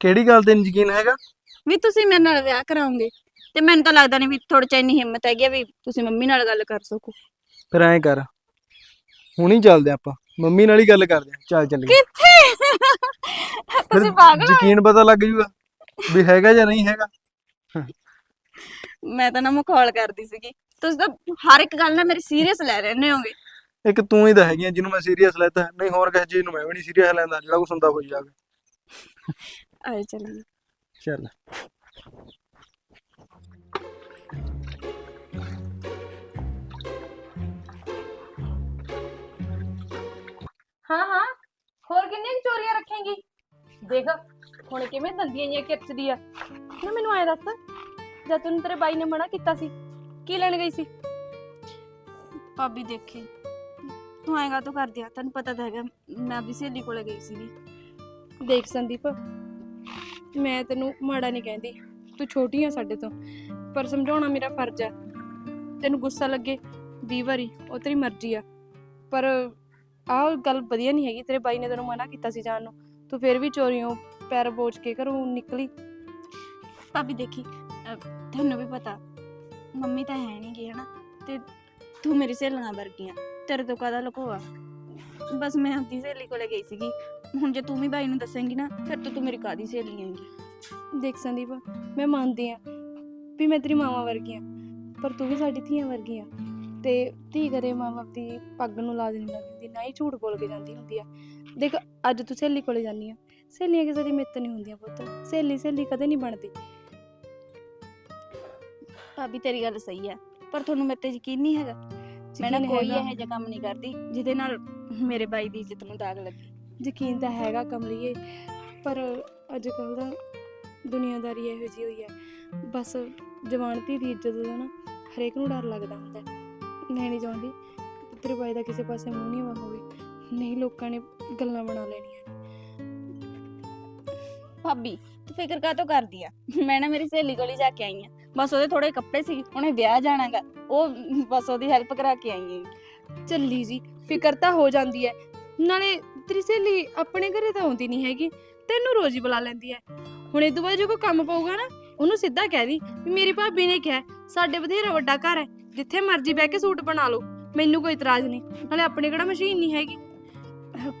ਕਿਹੜੀ ਗੱਲ ਤੇ ਨੀ ਯਕੀਨ ਹੈਗਾ? ਵੀ ਤੁਸੀਂ ਮੇਰੇ ਨਾਲ ਵਿਆਹ ਕਰਾਓਗੇ? ਤੇ ਮੈਨੂੰ ਤਾਂ ਲੱਗਦਾ ਨਹੀਂ ਵੀ ਥੋੜੇ ਚ ਇੰਨੀ ਹਿੰਮਤ ਹੈਗੀ ਆ ਵੀ ਤੁਸੀਂ ਮੰਮੀ ਨਾਲ ਗੱਲ ਕਰ ਸਕੋ। ਫਿਰ ਐਂ ਕਰ ਹੁਣੀ ਚੱਲਦੇ ਆਪਾਂ ਮੰਮੀ ਨਾਲ ਹੀ ਗੱਲ ਕਰਦੇ ਆ ਚੱਲ ਚੱਲੀਏ। ਕਿੱਥੇ? ਤੁਸੀਂ ਪਾਗਲ ਹੋ? ਯਕੀਨ ਪਤਾ ਲੱਗ ਜੂਗਾ ਵੀ ਹੈਗਾ ਜਾਂ ਨਹੀਂ ਹੈਗਾ। ਮੈਂ ਤਾਂ ਨਾ ਮਖੌਲ ਕਰਦੀ ਸੀਗੀ। ਤੁਸੀਂ ਤਾਂ ਹਰ ਇੱਕ ਗੱਲ ਨਾਲ ਮੇਰੀ ਸੀਰੀਅਸ ਲੈ ਰਹੇ ਹੋਗੇ। ਇੱਕ ਤੂੰ ਹੀ ਤਾਂ ਹੈਗੀ ਆ ਜਿਹਨੂੰ ਮੈਂ ਸੀਰੀਅਸ ਲੈਤਾ। ਨਹੀਂ ਹੋਰ ਕਿਸੇ ਚੀਜ਼ ਨੂੰ ਮੈਂ ਵੀ ਨਹੀਂ ਸੀਰੀਅਸ ਲੈਂਦਾ ਜਿਹੜਾ ਕੁਛ ਹੁੰਦਾ ਹੋਈ ਜਾਵੇ ਆਏ ਚਲੀਏ। ਚੱਲ। ਹਾਂ ਹਾਂ। ਹੋਰ ਕਿੰਨੀਆਂ ਕੁ ਚੋਰੀਆਂ ਰੱਖੇਂਗੀ? ਦੇਖ ਹੁਣ ਕਿਵੇਂ ਦੰਦੀਆਂ ਜੀਆਂ ਕਿਰਚਦੀ ਆ। ਨਾ ਮੈਨੂੰ ਆਇਆ ਦੱਸ ਜਦ ਤੈਨੂੰ ਤੇਰੇ ਬਾਈ ਨੇ ਮਨਾ ਕੀਤਾ ਸੀ ਕੀ ਲੈਣ ਗਈ ਸੀ? ਭਾਬੀ ਦੇਖੀ ਤੂੰ ਆਏਗਾ ਤੂੰ ਕਰ ਦਿਆ ਤੈਨੂੰ ਪਤਾ ਤਾਂ ਹੈਗਾ ਮੈਂ ਆਪਣੀ ਸਹੇਲੀ ਕੋਲੇ ਗਈ ਸੀਗੀ। ਦੇਖ ਸੰਦੀਪ ਮੈਂ ਤੈਨੂੰ ਮਾੜਾ ਨਹੀਂ ਕਹਿੰਦੀ। ਤੂੰ ਛੋਟੀ ਆ ਸਾਡੇ ਤੋਂ ਪਰ ਸਮਝਾਉਣਾ ਮੇਰਾ ਫਰਜ਼ ਆ। ਤੈਨੂੰ ਗੁੱਸਾ ਲੱਗੇ 20 ਵਾਰੀ ਉਹ ਤੇਰੀ ਮਰਜ਼ੀ ਆ। ਪਰ ਆਹ ਗੱਲ ਵਧੀਆ ਨਹੀਂ ਹੈਗੀ ਤੇਰੇ ਬਾਈ ਨੇ ਤੈਨੂੰ ਮਨਾ ਕੀਤਾ ਸੀ ਜਾਣ ਨੂੰ। ਤੂੰ ਫਿਰ ਵੀ ਚੋਰੀਆਂ ਪੈਰ ਬੋਝ ਕੇ ਘਰੋਂ ਨਿਕਲੀ। ਭਾਬੀ ਦੇਖੀ ਅਹ, ਤੁਹਾਨੂੰ ਵੀ ਪਤਾ ਮੰਮੀ ਤਾਂ ਹੈ ਨਹੀਂ ਗੀ ਹਨਾ? ਤੇ ਤੂੰ ਮੇਰੀ ਸਹੇਲੀਆਂ ਵਰਗੀ ਆ ਤੇਰੇ ਤੋਂ ਕਾਹਦਾ ਲੁਕੋਆ? ਬਸ ਮੈਂ ਆਪਣੀ ਸਹੇਲੀ ਕੋਲੇ ਗਈ ਸੀਗੀ। ਹੁਣ ਜੇ ਤੂੰ ਵੀ ਬਾਈ ਨੂੰ ਦੱਸੇਂਗੀ ਨਾ ਫਿਰ ਤਾਂ ਤੂੰ ਮੇਰੀ ਕਾਦੀ ਸਹੇਲੀ ਹੈਗੀ? ਦੇਖ ਸੰਦੀਪ ਮੈਂ ਮੰਨਦੀ ਆ ਵੀ ਮੈਂ ਤੇਰੀ ਮਾਵਾ ਵਰਗੀ ਆ ਪਰ ਤੂੰ ਵੀ ਸਾਡੀ ਧੀਆਂ ਵਰਗੀ ਆ ਤੇ ਧੀ ਕਰੇ ਮਾਂ ਬਾਪ ਦੀ ਪੱਗ ਨੂੰ ਲਾ ਦਿੰਦੀ ਹੁੰਦੀ ਨਾ ਹੀ ਝੂਠ ਬੋਲ ਕੇ ਜਾਂਦੀ ਹੁੰਦੀ ਆ। ਦੇਖ ਅੱਜ ਤੂੰ ਸਹੇਲੀ ਕੋਲੇ ਜਾਂਦੀ ਆ। ਸਹੇਲੀਆਂ ਕਿਸੇ ਦੀ ਮਿੱਤ ਨਹੀਂ ਹੁੰਦੀਆਂ ਪੁੱਤ। ਸਹੇਲੀ ਸਹੇਲੀ ਕਦੇ ਨਹੀਂ ਬਣਦੀ। ਭਾਬੀ ਤੇਰੀ ਗੱਲ ਸਹੀ ਆ ਪਰ ਤੁਹਾਨੂੰ ਮੇਰੇ ਤੇ ਯਕੀਨ ਨਹੀਂ ਹੈਗਾ। ਮੈਂ ਨਾ ਕੋਈ। ਇਹੋ ਜਿਹਾ ਕੰਮ ਨਹੀਂ ਕਰਦੀ ਜਿਹਦੇ ਨਾਲ ਮੇਰੇ ਬਾਈ ਦੀ ਇੱਜ਼ਤ ਨੂੰ ਦਾਗ ਲੱਗੇ। ਯਕੀਨ ਤਾਂ ਹੈਗਾ ਕਮਲੀਏ ਪਰ ਅੱਜ ਕੱਲ ਦਾ ਦੁਨੀਆਦਾਰੀ ਇਹੋ ਜਿਹੀ ਹੋਈ ਹੈ ਬਸ ਜਵਾਨ ਧੀ ਦੀ ਇੱਜ਼ਤ ਦਾ ਨਾ ਹਰੇਕ ਨੂੰ ਡਰ ਲੱਗਦਾ ਹੁੰਦਾ। ਹੈ। ਨਹੀਂ ਚਾਹੁੰਦੀ ਕਿ ਤੇਰੇ ਬਾਈ ਦਾ ਕਿਸੇ ਪਾਸੇ ਮੂੰਹ ਨਹੀਂ ਹੋਵੇ। ਨਹੀਂ ਲੋਕਾਂ ਨੇ ਗੱਲਾਂ ਬਣਾ ਲੈਣੀਆਂ ਭਾਬੀ ਤੂੰ ਫਿਕਰ ਕਾਹਤੋਂ ਕਰਦੀ ਆ? ਮੈਂ ਨਾ ਮੇਰੀ ਸਹੇਲੀ ਕੋਲ ਹੀ ਜਾ ਕੇ ਆਈ ਆ। ਬਸ ਉਹਦੇ ਥੋੜੇ ਕੱਪੜੇ ਸੀ ਉਹਨੇ ਵਿਆਹ ਜਾਣਾਗਾ। ਉਹ ਬਸ ਉਹਦੀ ਹੈਲਪ ਕਰਾ ਕੇ ਆਈ ਆ ਚੱਲੀ ਜੀ ਫਿਕਰ ਤਾਂ ਹੋ ਜਾਂਦੀ ਹੈ ਨਾਲੇ ਤੇਰੀ ਸਹੇਲੀ ਆਪਣੇ ਘਰੇ ਤਾਂ ਆਉਂਦੀ ਨਹੀਂ ਹੈਗੀ ਤੈਨੂੰ ਰੋਜ਼ ਹੀ ਬੁਲਾ ਲੈਂਦੀ ਹੈ ਹੁਣ ਇਹ ਤੋਂ ਬਾਅਦ ਜੇ ਕੋਈ ਕੰਮ ਪਊਗਾ ਨਾ ਉਹਨੂੰ ਸਿੱਧਾ ਕਹਿ ਦੀ ਵੀ ਮੇਰੀ ਭਾਬੀ ਨੇ ਕਿਹਾ ਸਾਡੇ ਬਥੇਰਾ ਵੱਡਾ ਘਰ ਹੈ ਜਿੱਥੇ ਮਰਜ਼ੀ ਬਹਿ ਕੇ ਸੂਟ ਬਣਾ ਲਓ ਮੈਨੂੰ ਕੋਈ ਇਤਰਾਜ਼ ਨਹੀਂ ਨਾਲੇ ਆਪਣੇ ਕਿਹੜਾ ਮਸ਼ੀਨ ਨਹੀਂ ਹੈਗੀ।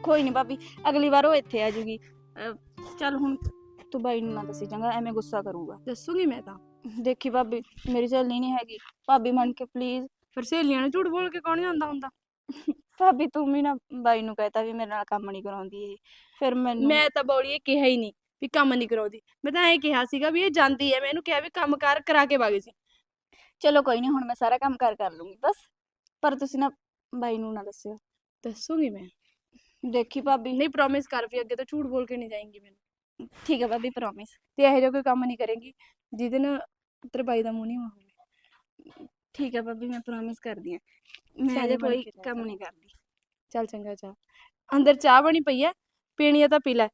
ਕੋਈ ਨਹੀਂ ਭਾਬੀ ਅਗਲੀ ਵਾਰ ਉਹ ਇੱਥੇ ਆ ਜੂਗੀ। ਚੱਲ ਹੁਣ ਤੂੰ ਬਾਈ ਨੂੰ ਨਾ ਦੱਸੀ ਚੰਗਾ ਐਵੇਂ ਗੁੱਸਾ ਕਰੂਗਾ। ਦੱਸੂਗੀ ਮੈਂ ਤਾਂ। ਦੇਖੀ ਭਾਬੀ ਮੇਰੀ ਸਹੇਲੀ ਨਹੀਂ ਹੈਗੀ। ਭਾਬੀ ਮੰਨ ਕੇ ਪਲੀਜ਼ ਫਿਰ ਸਹੇਲੀਆਂ ਨੂੰ ਝੂਠ ਬੋਲ ਕੇ ਕੌਣ ਜਾਂਦਾ ਹੁੰਦਾ? ਭਾਬੀ ਤੂੰ ਵੀ ਨਾ ਬਾਈ ਨੂੰ ਕਹਤਾ ਵੀ ਮੇਰੇ ਨਾਲ ਕੰਮ ਨਹੀਂ ਕਰਾਉਂਦੀ ਇਹ। ਫਿਰ ਮੈਨੂੰ ਮੈਂ ਤਾਂ ਬੋਲੀਏ ਕਿਹਾ ਹੀ ਨਹੀਂ। ਵੀ ਕੰਮ ਨਹੀਂ ਕਰਾਉਂਦੀ। ਮੈਂ ਤਾਂ ਐਂ ਕਿਹਾ ਸੀਗਾ ਵੀ ਇਹ ਜਾਂਦੀ ਹੈ ਮੈਂ ਇਹਨੂੰ ਕਿਹਾ ਵੀ ਕੰਮ ਕਾਰ ਕਰਾ ਕੇ ਵਗ ਜੀ। ਚਲੋ ਕੋਈ ਨਹੀਂ ਹੁਣ ਮੈਂ ਸਾਰਾ ਕੰਮ ਕਰ ਕਰ ਲੂੰਗੀ ਬਸ। ਪਰ ਤੁਸੀਂ ਨਾ ਬਾਈ ਨੂੰ ਨਾ ਦੱਸਿਓ। ਦੱਸੂਗੀ ਮੈਂ? ਦੇਖੀ ਭਾਬੀ। ਨਹੀਂ ਪ੍ਰੋਮਿਸ ਕਰ ਵੀ ਅੱਗੇ ਤੋਂ ਝੂਠ ਬੋਲ ਕੇ ਨਹੀਂ ਜਾਏਂਗੀ ਮੈਨੂੰ। ਠੀਕ ਹੈ ਭਾਬੀ ਪ੍ਰੋਮਿਸ ਤੇ ਇਹੋ ਜਿਹਾ ਕੋਈ ਕੰਮ ਨਹੀਂ ਕਰੇਗੀ ਜਿਹਦੇ ਨਾਲ ਤੇਰੇ ਬਾਈ ਦਾ ਮੂੰਹ ਨਹੀਂ ਹੋਵੇ ਠੀਕ ਹੈ ਭਾਬੀ ਮੈਂ ਪ੍ਰੋਮਿਸ ਕਰਦੀ ਆ। ਮੈਂ ਸਿਆਣੀ ਅਜੇ ਬਣ ਕੋਈ ਕੇ ਰਹਿ ਕੰਮ ਕਰ। ਨਹੀਂ ਕਰਦੀ। ਚੱਲ ਚੰਗਾ ਚਾਹ। ਅੰਦਰ ਚਾਹ ਬਣੀ ਪਈ ਐ ਪੀਣੀ ਆ ਤਾਂ ਪੀ ਲੈ।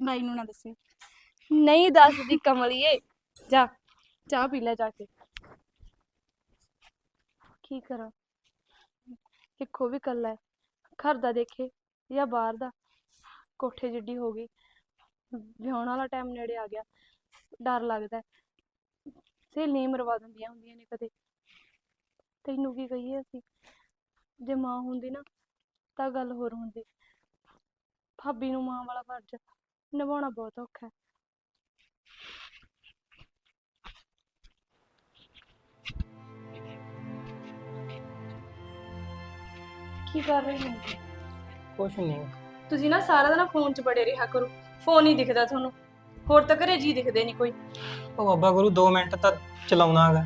ਬਾਈ ਨੂੰ ਨਾ ਦੱਸਿਓ। ਨਹੀਂ ਦੱਸਦੀ ਕਮਲੀਏ। ਜਾ, ਚਾਹ ਪੀ ਲੈ ਜਾ ਕੇ। ਕੀ ਕਰਾਂ? ਇੱਕੋ ਵੀ ਕੱਲਾ ਹੈ। ਘਰ ਦਾ ਦੇਖੇ ਜਾਂ ਬਾਹਰ ਦਾ। ਕੋਠੇ ਜਿੱਡੀ ਹੋ ਗਈ। ਵਿਆਹੁਣ ਵਾਲਾ ਟਾਈਮ ਨੇੜੇ ਆ ਗਿਆ। ਡਰ ਲੱਗਦਾ ਹੈ। ਸਹੇਲੀਆਂ ਹੀ ਮਰਵਾ ਦਿੰਦੀਆਂ ਹੁੰਦੀਆਂ ਨੇ ਕਦੇ। ਤੈਨੂੰ ਕੀ ਕਹੀਏ ਅਸੀਂ? ਜੇ ਮਾਂ ਹੁੰਦੀ ਨਾ, ਤਾਂ ਗੱਲ ਹੋਰ ਹੁੰਦੀ। ਭਾਬੀ ਨੂੰ ਮਾਂ ਵਾਲਾ ਫਰਜ਼ ਨਿਭਾਉਣਾ ਬਹੁਤ ਔਖਾ ਹੈ ਕੀ ਕਰ ਰਹੇ ਹੋ ਕੁਛ ਨਹੀਂ ਤੁਸੀਂ ਨਾ ਸਾਰਾ ਦਿਨ ਫੋਨ 'ਚ ਬੜੇ ਰਿਹਾ ਕਰੋ। ਫੋਨ ਹੀ ਦਿਖਦਾ ਤੁਹਾਨੂੰ। ਹੋਰ ਤਾਂ ਘਰੇ ਜੀ ਦਿਖਦੇ ਨਹੀਂ ਕੋਈ। ਉਹ ਬਾਬਾ ਗੁਰੂ 2 ਮਿੰਟ ਤਾਂ ਚਲਾਉਣਾ ਹੈਗਾ।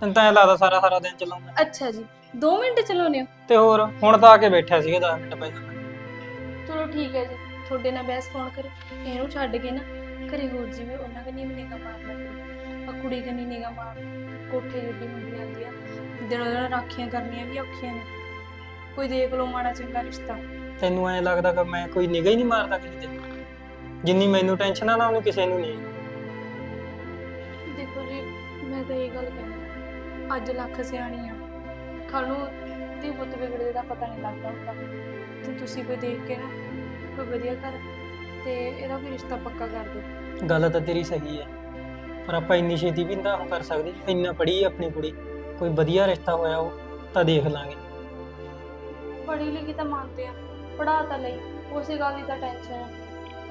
ਤੈਨੂੰ ਤਾਂ ਲੱਗਦਾ ਸਾਰਾ ਸਾਰਾ ਦਿਨ ਚਲਾਉਂਦਾ। ਅੱਛਾ ਜੀ। 2 ਮਿੰਟ ਚਲਾਉਂਦੇ ਹੋ? ਤੇ ਹੋਰ ਹੁਣ ਤਾਂ ਆ ਕੇ ਬੈਠਿਆ ਸੀਗਾ 10 ਮਿੰਟ ਪਹਿਲਾਂ। ਚਲੋ ਠੀਕ ਹੈ ਜੀ। ਤੁਹਾਡੇ ਨਾਲ ਬਹਿਸ ਕੌਣ ਕਰੇ? ਇਹਨੂੰ ਛੱਡ ਕੇ ਨਾ ਘਰੇ ਹੋਰ ਜਿਵੇਂ ਉਹਨਾਂ ਕਨੀ ਵੀ ਨਿਗਾ ਮਾਰਨਾ ਕਰੋ। ਆ ਕੁੜੀ ਕਨੀ ਨਿਗਾ ਮਾਰ ਕੋਠੇ ਜਿੱਡੀ ਹੁੰਦੀ ਜਾਂਦੀ ਆ। ਦਿਨੋਂ ਦਿਨ ਰਾਖੀਆਂ ਕਰਨੀਆਂ ਵੀ ਔਖੀਆਂ ਨੇ। ਕੋਈ ਦੇਖ ਲਓ ਮਾੜਾ ਚੰਗਾ ਰਿਸ਼ਤਾ। ਤੈਨੂੰ ਐਂ ਲੱਗਦਾ ਕਿ ਮੈਂ ਕੋਈ ਨਿਗਾਹ ਹੀ ਨਹੀਂ ਮਾਰਦਾ ਕਿਸੇ ਤੇ? ਜਿੰਨੀ ਮੈਨੂੰ ਟੈਨਸ਼ਨ ਆ ਨਾ ਉਹਨੂੰ ਕਿਸੇ ਨੂੰ ਨਹੀਂ। ਦੇਖੋ ਜੀ ਮੈਂ ਤਾਂ ਇਹ ਗੱਲ ਕਹਿੰਦੀ ਅੱਜ ਲੱਖ ਸਿਆਣੀ ਆ। ਕੱਲ ਨੂੰ ਤੇ ਪੁੱਤ ਵਿਗੜਦੇ ਦਾ ਪਤਾ ਨਹੀਂ ਲੱਗਦਾ ਹੁੰਦਾ। ਤੇ ਤੁਸੀਂ ਕੋਈ ਦੇਖ ਕੇ ਨਾ ਕੋਈ ਵਧੀਆ ਘਰ ਤੇ ਇਹਦਾ ਵੀ ਰਿਸ਼ਤਾ ਪੱਕਾ ਕਰ ਦਿਓ। ਗੱਲ ਤਾਂ ਤੇਰੀ ਸਹੀ ਹੈ ਪਰ ਆਪਾਂ ਇੰਨੀ ਛੇਤੀ ਵੀ ਉਹ ਕਰ ਸਕਦੇ ਇੰਨਾ ਪੜ੍ਹੀ ਹੈ ਆਪਣੀ ਕੁੜੀ ਕੋਈ ਵਧੀਆ ਰਿਸ਼ਤਾ ਹੋਇਆ ਉਹ ਤਾਂ ਦੇਖ ਲਾਂਗੇ। ਪੜ੍ਹੀ ਲਿਖੀ ਤਾਂ ਮੰਨਦੇ ਆ ਪੜ੍ਹਾ ਤਾਂ ਲਈ ਉਸੇ ਗੱਲ ਦੀ ਤਾਂ ਟੈਨਸ਼ਨ ਆ।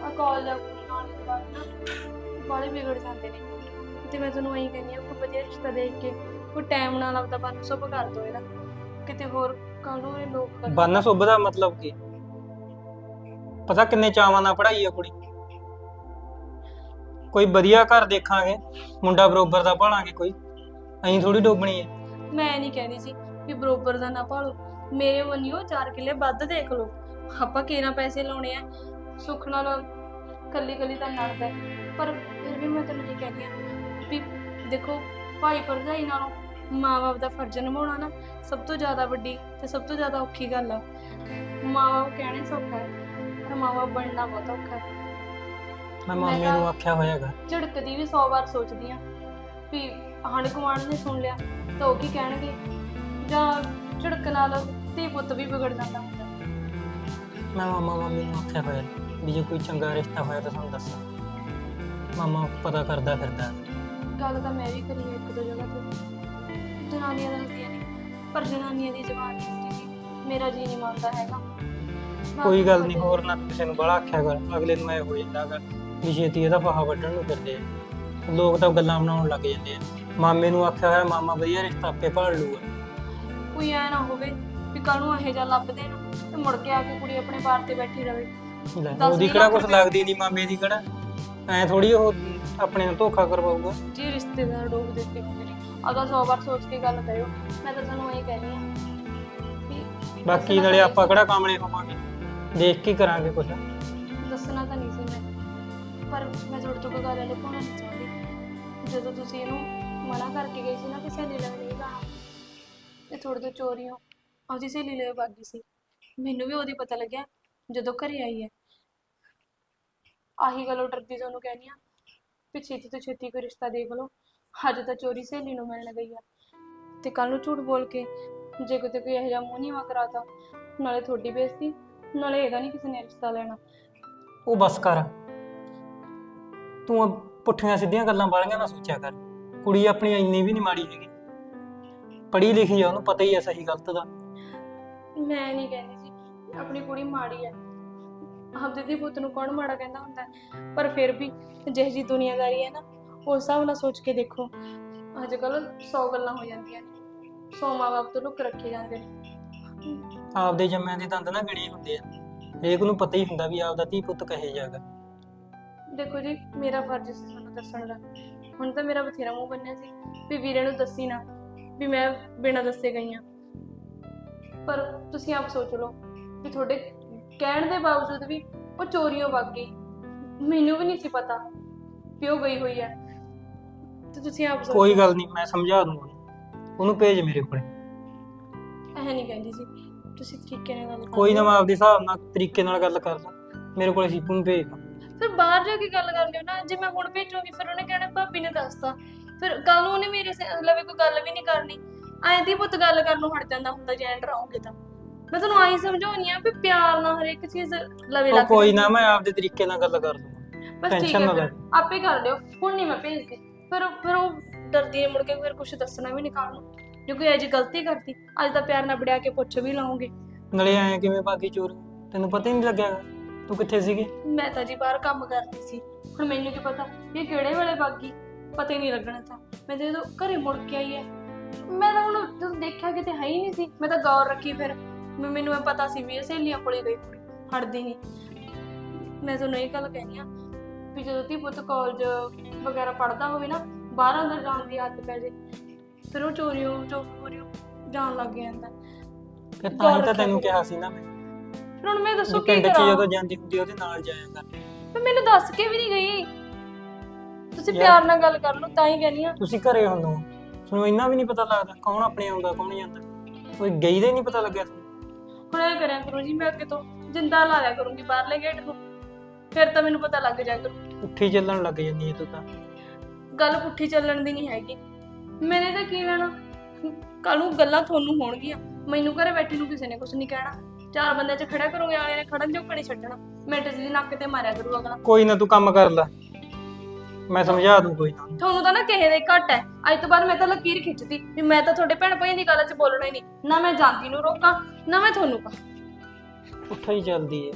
ਆ ਕਾਲਜ ਆਉਣ ਤੋਂ ਬਾਅਦ ਨਾ ਬਾਲੇ ਵਿਗੜ ਜਾਂਦੇ ਨੇ। ਤੇ ਮੈਂ ਤੁਹਾਨੂੰ ਇਹੀ ਕਹਿੰਦੀ ਆ ਕੋਈ ਵਧੀਆ ਰਿਸ਼ਤਾ ਦੇਖ ਕੇ ਕੋਈ ਟਾਈਮ ਨਾਲ ਆਪਦਾ ਬੰਨ ਸੁਭ ਕਰ ਦੋ ਇਹਦਾ। ਕਿਤੇ ਹੋਰ ਕੱਲ ਨੂੰ ਇਹ ਲੋਕ ਗੱਲਾਂ ਬੰਨ ਸੁੱਭ ਦਾ ਮਤਲਬ ਕੀ? ਪਤਾ ਕਿੰਨੇ ਚਾਵਾਂ ਨਾਲ ਪੜ੍ਹਾਈ ਆ ਕੁੜੀ। ਕੋਈ ਵਧੀਆ ਘਰ ਦੇਖਾਂਗੇ, ਮੁੰਡਾ ਬਰੋਬਰ ਦਾ ਭਾਲਾਂਗੇ ਕੋਈ। ਐਂ ਥੋੜੀ ਡੋਬਣੀ ਹੈ ਮੈਂ ਨਹੀਂ ਕਹਿੰਦੀ ਸੀ ਵੀ ਬਰੋਬਰ ਦਾ ਨਾ ਭਾਲੋ। ਮੇਰੇ ਵੱਲੋਂ ਚਾਰ ਕਿੱਲੇ ਵੱਧ ਦੇਖ ਲਓ। ਆਪਾਂ ਕਿਹਨਾਂ ਪੈਸੇ ਲਾਉਣੇ ਆ? ਸੁੱਖ ਨਾਲ ਕੱਲੀ ਕੱਲੀ ਤਾਂ ਲੜਦਾ। ਹੈ। ਪਰ ਫਿਰ ਵੀ ਮੈਂ ਤੈਨੂੰ ਇਹ ਕਹਿੰਦੀ ਆ ਵੀ ਦੇਖੋ, ਭਾਈ ਭਰਜਾਈ ਨਾਲੋਂ ਮਾਂ-ਬਾਪ ਦਾ ਫਰਜ਼ ਨਿਭਾਉਣਾ ਨਾ ਸਭ ਤੋਂ ਜ਼ਿਆਦਾ ਵੱਡੀ ਤੇ ਸਭ ਤੋਂ ਜ਼ਿਆਦਾ ਔਖੀ ਗੱਲ ਆ। ਮਾਂ-ਬਾਪ ਕਹਿਣੇ ਸੌਖਾ ਹੈ। ਪਰ ਮਾਂ-ਬਾਪ ਬਣਨਾ ਬਹੁਤ ਔਖਾ ਹੈ। ਮੈਂ ਮੈਂ ਮਾਮੇ ਤਾਂ- ਨੂੰ ਆਖਿਆ ਹੋਇਆਗਾ। ਝੜਕਦੀ ਵੀ 100 ਵਾਰ ਸੋਚਦੀ ਆ ਵੀ ਹਣ ਗੁਆਂਢ ਨੇ ਸੁਣ ਲਿਆ ਤਾਂ ਉਹ ਕੀ ਕਹਿਣਗੇ? ਜਾਂ ਝੜਕ ਨਾਲ ਧੀ ਪੁੱਤ ਵੀ ਵਿਗੜ ਜਾਂਦਾ ਹੁੰਦਾ। ਮੈਂ ਮਾਮਾ ਮਾਮੀ ਨੂੰ ਆਖਿਆ ਹੋਇਆ ਵੀ ਜੇ ਕੋਈ ਚੰਗਾ ਰਿਸ਼ਤਾ ਹੋਇਆ ਤਾਂ ਸਾਨੂੰ ਦੱਸ। ਮਾਮਾ ਪਤਾ ਕਰਦਾ ਫਿਰਦਾ। ਗੱਲ ਤਾਂ ਮੈਂ ਵੀ ਕਰੀ ਇੱਕ ਦੋ ਜਗ੍ਹਾ ਤੇ। ਜਨਾਨੀਆਂ ਦੱਸਦੀਆਂ ਨੇ ਪਰ ਜਨਾਨੀਆਂ ਦੀ ਜ਼ਬਾਨ ਨਹੀਂ ਹੁੰਦੀ। ਜੀ ਮੇਰਾ ਜੀ ਨਹੀਂ ਮੰਨਦਾ ਹੈਗਾ। ਕੋਈ ਗੱਲ ਨਹੀਂ ਹੋਰ ਨਾ ਕਿਸੇ ਨੂੰ ਬੜਾ ਆਖਿਆ ਕਰ ਅਗਲੇ ਨੂੰ ਐ ਹੋ ਜਾਂਦਾਗਾ ਵੀ ਛੇਤੀ ਇਹਦਾ ਫਾਹਾ ਵੱਢਣ ਨੂੰ ਫਿਰਦੇ ਆ। ਲੋਕ ਤਾਂ ਗੱਲਾਂ ਬਣਾਉਣ ਲੱਗ ਜਾਂਦੇ ਆ। ਮਾਮੇ ਨੂੰ ਆਖਿਆ ਹੋਇਆ ਮਾਮਾ ਵਧੀਆ ਰਿਸ਼ਤਾ ਆਪੇ ਭਾਲ ਲੂਗਾ। ਕੋਈ ਐ ਨਾ ਹੋਵੇ ਵੀ ਕੱਲ ਨੂੰ ਇਹੋ ਜਿਹਾ ਲੱਭ ਦੇਣ ਤੇ ਮੁੜ ਕੇ ਆ ਕੇ ਕੁੜੀ ਆਪਣੇ ਬਾਰ ਤੇ ਬੈਠੀ ਰਵੇ। ਲੈ, ਦਸ ਉਹਦੀ ਵੀਹ ਕਿਹੜਾ ਲੱਖ ਕੁਝ ਰੁਪਏ। ਲੱਗਦੀ ਨਹੀਂ ਮਾਮੇ ਦੀ ਕਿਹੜਾ? ਐ ਥੋੜੀ ਉਹ ਆਪਣੇ ਨੂੰ ਧੋਖਾ ਕਰਵਾਊਗਾ। ਜੀ ਰਿਸ਼ਤੇਦਾਰ ਡੋਬ ਦਿੱਤੇ ਨੇ ਆਦਾ 100 ਵਾਰ ਸੋਚ ਕੇ ਗੱਲ ਕਰਿਓ ਮੈਂ ਤਾਂ ਤੁਹਾਨੂੰ ਇਹ ਕਹਿ ਰਹੀ ਹਾਂ ਬਾਕੀ ਨਾਲੇ ਆਪਾਂ ਕਿਹੜਾ ਕਾਮਲੇ ਹੋਵਾਂਗੇ? ਦੇਖ ਕੇ ਕਰਾਂਗੇ ਕੁਝ ਦੱਸਣਾ ਤਾਂ ਨਹੀਂ ਸੀ ਮੈਂ। ਪਰ ਮੈਂ ਤੁਹਾਡੇ ਤੋਂ ਕੋਈ ਗੱਲ ਲੁਕਾਉਣਾ ਨਹੀਂ ਚਾਹੁੰਦੀ। ਜਦੋਂ ਤੁਸੀਂ ਇਹਨੂੰ ਮਨਾ ਕਰਕੇ ਗਈ ਸੀ ਨਾ ਕਿ ਸਹੇਲੀ ਲੱਗ ਨਹੀਂ ਜਾਣਾ। ਤੇ ਤੁਹਾਡੇ ਤੋਂ ਚੋਰੀਆਂ ਉਹਦੀ ਸਹੇਲੀ ਲੈ ਭਾਗੀ ਸੀ। ਮੈਨੂੰ ਵੀ ਉਹਦੀ ਪਤਾ ਲੱਗਿਆ ਜਦੋਂ ਘਰੇ ਆਈ ਹੈ। ਆਹੀ ਗੱਲੋਂ ਡਰਦੀ ਤੁਹਾਨੂੰ ਕਹਿਣੀ ਆ ਵੀ ਛੇਤੀ ਤੋਂ ਛੇਤੀ ਕੋਈ ਰਿਸ਼ਤਾ ਦੇਖ ਲਓ। ਅੱਜ ਤਾਂ ਚੋਰੀ ਸਹੇਲੀ ਨੂੰ ਮਿਲਣ ਗਈ ਆ। ਤੇ ਕੱਲ ਨੂੰ ਝੂਠ ਬੋਲ ਕੇ ਜੇ ਕਿਤੇ ਕੋਈ ਇਹੋ ਜਿਹਾ ਮੂੰਹ ਨੀਵਾ ਕਰਾਤਾ, ਨਾਲੇ ਤੁਹਾਡੀ ਬੇਇੱਜ਼ਤੀ ਨਾਲੇ ਇਹਦਾ ਨਹੀਂ ਕਿਸੇ ਨੇ ਰਿਸ਼ਤਾ ਲੈਣਾ। ਉਹ ਬਸ ਕਰ। ਤੂੰ ਆਹ ਪੁੱਠੀਆਂ ਸਿੱਧੀਆਂ ਗੱਲਾਂ ਵਾਲੀਆਂ ਨਾ ਸੋਚਿਆ ਕਰ। ਕੁੜੀ ਆਪਣੀ ਇੰਨੀ ਵੀ ਨਹੀਂ ਮਾੜੀ ਹੈਗੀ। ਪੜ੍ਹੀ ਲਿਖੀ ਆ ਉਹਨੂੰ ਪਤਾ ਹੀ ਆ ਸਹੀ ਗਲਤ ਦਾ। ਮੈਂ ਨਹੀਂ ਕਹਿੰਦੀ ਜੀ ਆਪਣੀ ਕੁੜੀ ਮਾੜੀ ਹੈ ਆਪਦੇ ਦੀ ਪੁੱਤ ਨੂੰ ਕੌਣ ਮਾੜਾ ਕਹਿੰਦਾ ਹੁੰਦਾ? ਹੈ? ਪਰ ਫਿਰ ਵੀ ਜਿਹੋ ਜੀ ਦੁਨੀਆਦਾਰੀ ਹੈ ਨਾ ਉਸ ਹਿਸਾਬ ਨਾਲ ਸੋਚ ਕੇ ਦੇਖੋ। ਅੱਜ ਕੱਲ 100 ਗੱਲਾਂ ਹੋ ਜਾਂਦੀਆਂ ਨੇ। 100 ਮਾਂ-ਬਾਪ ਤੋਂ ਲੁੱਕ ਰੱਖੇ ਜਾਂਦੇ ਨੇ। ਆਪਦੇ ਜੰਮਿਆਂ ਦੇ ਦੰਦ ਨਾ ਗਣੇ ਹੁੰਦੇ ਆ। ਹਰੇਕ ਨੂੰ ਪਤਾ ਹੀ ਹੁੰਦਾ ਵੀ ਆਪਦਾ ਧੀ ਪੁੱਤ ਕਹੇ ਜਾਗਾ ਦੇਖੋ ਜੀ ਮੇਰਾ ਫਰਜ਼ ਸੀ ਤੁਹਾਨੂੰ ਦੱਸਣ ਦਾ। ਹੁਣ ਤਾਂ ਮੇਰਾ ਬਥੇਰਾ ਮੂੰਹ ਬੰਨਿਆ ਸੀ ਵੀ ਵੀਰੇ ਨੂੰ ਦੱਸੀ ਨਾ ਵੀ ਮੈਂ ਬਿਨਾਂ ਦੱਸੇ ਗਈ ਹਾਂ ਪਰ ਤੁਸੀਂ ਆਪ ਸੋਚ ਲਓ ਵੀ ਤੁਹਾਡੇ ਕਹਿਣ ਦੇ ਬਾਵਜੂਦ ਵੀ ਉਹ ਚੋਰੀਆਂ ਵਗ ਗਈ। ਮੈਨੂੰ ਵੀ ਨਹੀਂ ਸੀ ਪਤਾ ਵੀ ਉਹ ਗਈ ਹੋਈ ਤੇ ਤੁਸੀਂ ਆਪ ਸੋਚੋ ਕੋਈ ਗੱਲ ਨਹੀਂ ਮੈਂ ਸਮਝਾ ਦੂੰਗਾ। ਉਹਨੂੰ ਭੇਜ ਮੇਰੇ ਕੋਲੇ। ਐ ਨਹੀਂ ਕਹਿੰਦੀ ਸੀ। ਤੁਸੀਂ ਤਰੀਕੇ ਨਾਲ ਗੱਲ ਕਰੋ ਕੋਈ ਨਾ ਮੈਂ ਆਪਦੇ ਹਿਸਾਬ ਨਾਲ ਤਰੀਕੇ ਨਾਲ ਗੱਲ ਕਰ ਲਾਂ। ਮੇਰੇ ਕੋਲੇ ਸੀਪੂ ਨੂੰ ਭੇਜ ਦਾਂ। ਫਿਰ ਬਾਹਰ ਜਾ ਕੇ ਗੱਲ ਕਰ ਲਿਓ ਨਾ। ਜੇ ਮੈਂ ਹੁਣ ਭੇਜੂਗੀ ਫਿਰ ਉਹਨੇ ਕਹਿਣਾ ਭਾਬੀ ਨੇ ਦੱਸਤਾ ਫਿਰ ਕੱਲ ਨੂੰ ਉਹਨੇ ਮੇਰੇ ਸੇ- ਲਵੇ ਕੋਈ ਗੱਲ ਵੀ ਨਹੀਂ ਕਰਨੀ। ਐਂ ਦੀ ਪੁੱਤ ਗੱਲ ਕਰਨ ਨੂੰ ਹਟ ਜਾਂਦਾ ਹੁੰਦਾ ਜੇ ਐਂ ਡਰਾਉਂਗੇ ਤਾਂ। ਮੈਂ ਤੁਹਾਨੂੰ ਆਈ ਸਮਝਾਉਣੀ ਆ ਵੀ ਪਿਆਰ ਨਾਲ ਹਰੇਕ ਚੀਜ਼ ਲਵੇ ਉਹ ਲੱਗ ਕੋਈ ਨਾ ਮੈਂ ਆਪਦੇ ਤਰੀਕੇ ਨਾਲ ਗੱਲ ਕਰ ਦੂੰਗਾ ਬਸ ਠੀਕ ਹੈ ਨਾ ਫਿਰ। ਲੈ। ਆਪੇ ਕਰ ਲਿਓ। ਹੁਣ ਨਹੀਂ ਮੈਂ ਭੇਜਦੀ। ਫਿਰ ਫਿਰ ਉਹ ਡਰਦੀ ਹੈ ਮੁੜ ਕੇ ਫਿਰ ਕੁਝ ਦੱਸਣਾ ਵੀ ਨਹੀਂ ਕੱਲ ਨੂੰ। ਜੇ ਕੋਈ ਅਜੀ ਗਲਤੀ ਕਰਦੀ ਅੱਜ ਤਾਂ ਪਿਆਰ ਨਾਲ ਵੜਿਆ ਕੇ ਪੁੱਛ ਵੀ ਲਾਉਂਗੇ ਨਾਲੇ ਐ ਕਿਵੇਂ ਬਾਕੀ ਚੋਰ? ਤੈਨੂੰ ਪਤਾ ਹੀ ਨਹੀਂ ਲੱਗਿਆ ਤੂੰ ਕਿੱਥੇ ਸੀਗੀ? ਮੈਂ ਤਾਂ ਜੀ ਬਾਹਰ ਕੰਮ ਕਰਦੀ ਸੀ। ਹੁਣ ਮੈਨੂੰ ਕੀ ਪਤਾ ਇਹ ਕਿਹੜੇ ਵੇਲੇ ਬਾਗੀ ਪਤਾ ਹੀ ਨਹੀਂ ਲੱਗਣਾ ਤਾਂ। ਮੈਂ ਜਦੋਂ ਘਰੇ ਮੁੜ ਕੇ ਆਈ ਹੈ ਮੈਂ ਤਾਂ ਹੁਣ ਜਦੋਂ ਦੇਖਿਆ ਕਿਤੇ ਹੈ ਹੀ ਨਹੀਂ ਸੀ। ਮੈਂ ਤਾਂ ਗੌਰ ਰੱਖੀ ਫਿਰ। ਮੈਂ- ਮੈਨੂੰ ਇਹ ਪਤਾ ਸੀ ਵੀ ਇਹ ਸਹੇਲੀਆਂ ਕੋਲੇ ਗਈ ਕੁੜੀ ਹਟਦੀ ਨਹੀਂ। ਮੈਂ ਤੁਹਾਨੂੰ ਇਹ ਗੱਲ ਕਹਿਣੀ ਆ ਵੀ ਜਦੋਂ ਤੀ ਪੁੱਤ ਕਾਲਜ ਵਗੈਰਾ ਪੜਦਾ ਹੋਵੇ ਨਾ ਬਾਹਰ ਅੰਦਰ ਜਾਣ ਦੀ ਆਦਤ ਪੈ ਜੇ। ਫਿਰ ਉਹ ਚੋਰੀਓ ਚੋਰੀਓ ਜਾਣ ਲੱਗ ਜਾਂਦਾ ਫਿਰ ਤਾਂ ਹੀ ਤਾਂ ਤੈਨੂੰ। ਕਿਹਾ ਸੀ ਨਾ ਮੈਂ। ਫਿਰ ਹੁਣ ਮੈਂ ਦੱਸੋ ਕੀ ਪਿੰਡ 'ਚ ਕਰਾਂ? ਜਦੋਂ ਜਾਂਦੀ ਹੁੰਦੀ ਉਹਦੇ ਨਾਲ ਜਾਇਆ ਕਰ ਪਰ ਮੈਨੂੰ ਦੱਸ ਕੇ ਵੀ ਨਹੀਂ ਗਈ। ਤੁਸੀਂ ਯਾਰ- ਪਿਆਰ ਨਾਲ ਗੱਲ ਕਰ ਲਓ ਤਾਂ ਹੀ ਕਹਿੰਦੀ ਆ। ਤੁਸੀਂ ਘਰੇ ਹੁੰਦੇ ਹੋ। ਤੁਹਾਨੂੰ ਇੰਨਾ ਵੀ ਨਹੀਂ ਪਤਾ ਲੱਗਦਾ ਕੌਣ ਆਪਣੇ ਆਉਂਦਾ ਕੌਣ ਜਾਂਦਾ ਕੋਈ ਗਈ ਦਾ ਹੀ ਨਹੀਂ ਪਤਾ ਲੱਗਿਆ ਤੁਹਾਨੂੰ। ਹੁਣ ਇਹ ਕਰਿਆ ਕਰੋ ਜੀ ਮੈਂ ਅੱਗੇ ਤੋਂ ਜਿੰਦਾ ਲਾ ਲਿਆ ਕਰੂੰਗੀ ਬਾਹਰਲੇ ਗੇਟ ਨੂੰ ਫਿਰ ਤਾਂ ਮੈਨੂੰ ਪਤਾ ਲੱਗ ਜਾਇਆ ਕਰੂ ਉੱਠੀ ਚੱਲਣ ਲੱਗ ਜਾਂਦੀ ਹੈ ਤੂੰ ਤਾਂ। ਗੱਲ ਪੁੱਠੀ ਚੱਲਣ ਦੀ ਨਹੀਂ ਹੈਗੀ। ਮੈਨੇ ਤਾਂ ਕੀ ਲੈਣਾ? ਕੱਲ ਨੂੰ ਗੱਲਾਂ ਤੁਹਾਨੂੰ ਹੋਣਗੀਆਂ। ਮੈਨੂੰ ਘਰੇ ਬੈਠੇ ਨੂੰ ਕਿਸੇ ਨੇ ਕੁਝ ਨਹੀਂ ਕਹਿਣਾ। ਚਾਰ ਬੰਦਿਆਂ 'ਚ ਖੜਿਆ ਕਰੋਗੇ ਵਾਲੇ ਨੇ ਖੜਨ ਜੋ ਨਹੀਂ ਛੱਡਣਾ। ਮਿੰਟ 'ਚ ਦੀ ਨੱਕ ਤੇ ਮਾਰਿਆ ਕਰੂ ਅਗਲਾ। ਕੋਈ ਨਾ ਤੂੰ ਕੰਮ ਕਰ ਲੈ। ਮੈਂ ਸਮਝਾ ਦੂੰ ਕੋਈ ਨਾ। ਤੁਹਾਨੂੰ ਤਾਂ ਨਾ ਕਿਸੇ ਦੇ ਘੱਟ ਹੈ। ਅੱਜ ਤੋਂ ਬਾਅਦ ਮੈਂ ਤਾਂ ਲਕੀਰ ਖਿੱਚਦੀ। ਵੀ ਮੈਂ ਤਾਂ ਤੁਹਾਡੇ ਭੈਣ ਭਾਈਆਂ ਦੀ ਗੱਲ 'ਚ ਬੋਲਣਾ ਹੀ ਨਹੀਂ। ਨਾ ਮੈਂ ਜਾਂਦੀ ਨੂੰ ਰੋਕਾਂ ਨਾ ਮੈਂ ਤੁਹਾਨੂੰ ਕਹਾਂ। ਉੱਠਾ ਹੀ ਚੱਲਦੀ ਹੈ।